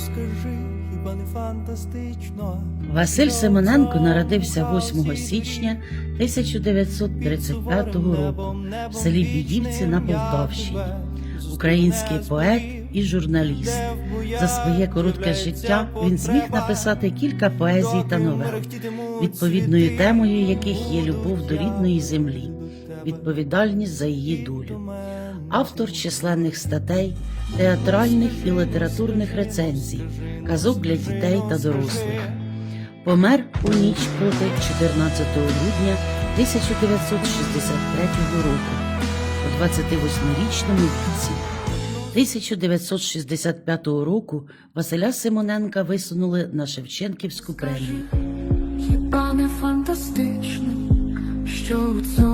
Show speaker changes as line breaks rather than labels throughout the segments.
скажи, хіба не фантастично?
Василь Симоненко народився 8 січня 1935 року в селі Бідівці на Полтавщині. Український поет і журналіст. За своє коротке життя він зміг написати кілька поезій та новел, відповідною темою яких є любов до рідної землі, відповідальність за її долю. Автор численних статей, театральних і літературних рецензій, казок для дітей та дорослих. Помер у ніч проти 14 грудня 1963 року у 28-річному віці. 1965 року Василя Симоненка висунули на Шевченківську премію.
Хіба не фантастично, що у цьому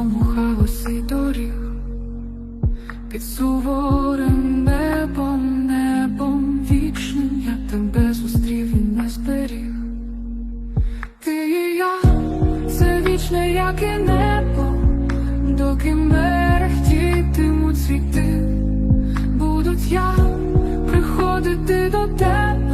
суворим небом, небом вічним я тебе зустрів і не зберіг. Ти і я, це вічне, як і небо, доки мерехтітимуть світи, будуть я приходити до тебе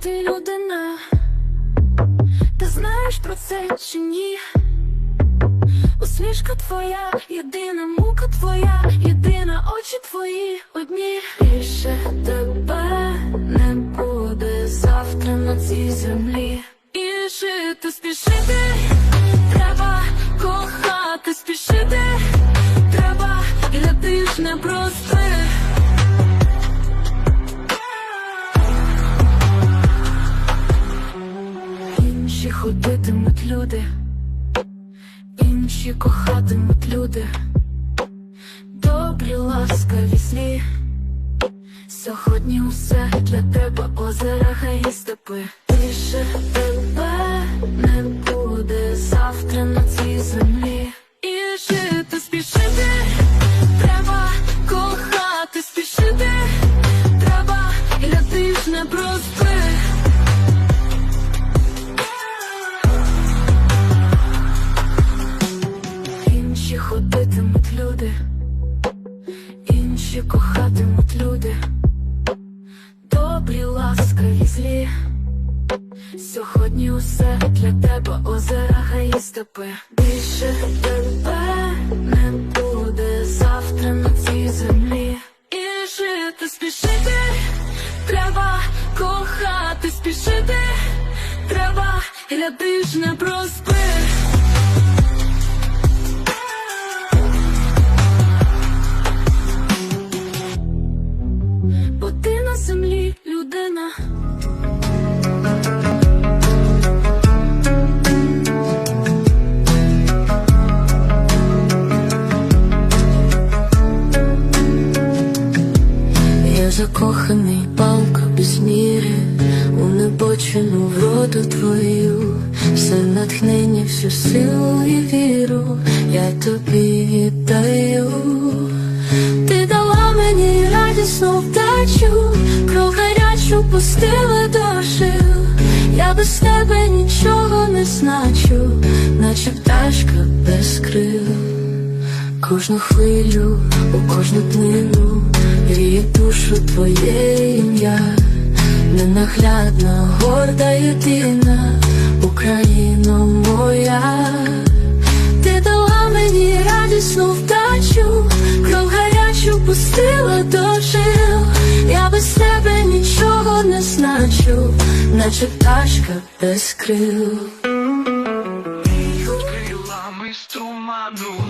ти
людина, ти знаєш про це чи ні? Усмішка твоя, єдина мука твоя, єдина очі твої одні. Більше тебе не буде завтра на цій землі. І жити, спішити, треба кохати, спішити, треба, ж не прости. Інші ходитимуть люди, інші кохатимуть люди, добрі ласкаві злі. Сьогодні усе для тебе озера гаї степи. Тише тебе не буде завтра на цій землі. Інші ходитимуть люди, інші кохатимуть люди, добрі, ласкаві злі. Сьогодні усе для тебе озера гаї степи. Більше тебе не буде завтра на цій землі. І жити, спішити, треба кохати, спішити, треба, гляди ж не проспи.
Закоханий палка без міри, у небочину вроду твою, все натхнення, всю силу і віру, я тобі віддаю. Ти дала мені радісну вдачу, кров гарячу пустила до. Я без тебе нічого не значу, наче пташка без крил. Кожну хвилю, у кожну днину гріє душу твоє ім'я, ненаглядна, горда єдина, Україно моя, ти дала мені радісну вдачу, кров гарячу пустила до жил. Я без тебе нічого не значу, наче пташка без крил.
Крилами з туману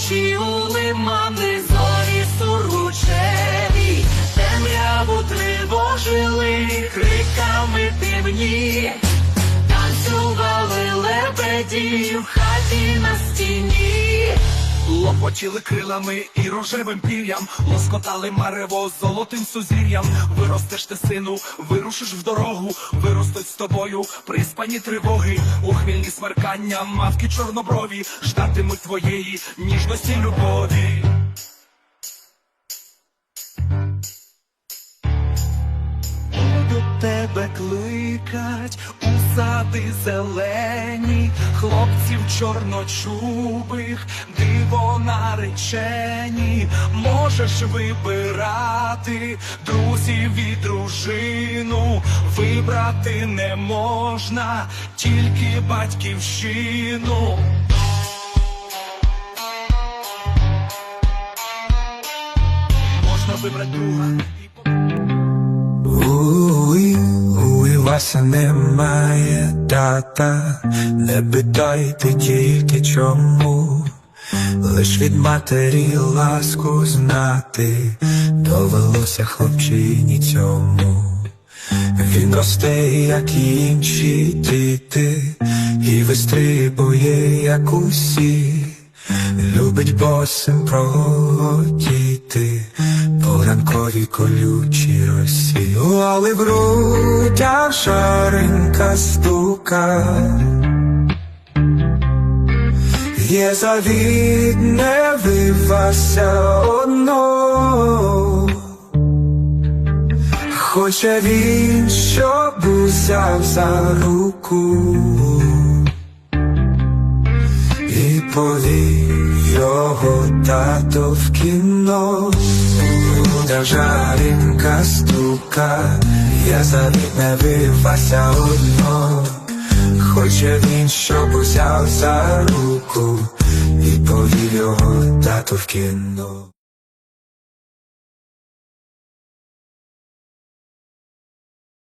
Ночі у лимани, зорі сургучеві Темряву тривожили криками півні. Танцювали лебеді в хаті на стіні
Лопотіли крилами і рожевим пір'ям, лоскотали марево золотим сузір'ям. Виростеш ти сину, вирушиш в дорогу, виростуть з тобою приспані тривоги, у хвильні смеркання, мавки чорноброві, ждатимуть твоєї ніжності любові. Тебе кликать у сади зелені, хлопців чорночубих, диво наречені, можеш вибирати друзів і дружину, вибрати не можна, тільки батьківщину. Можна вибрати друга
уй, немає тата, не питайте тільки чому, лиш від матері ласку знати, довелося хлопчині цьому. Він росте, як інші діти, і вистрибує, як усі, любить босим пролетіти по ранковій колючій росі, але в грудях шаринка стука. Є завід, не вивася одно. Хоче він, щоб узяв за руку і повів його тато в кіно, жаринка стука, я завід не вивася одно. Хоче він, щоб узяв за руку і повів його тато в кіно.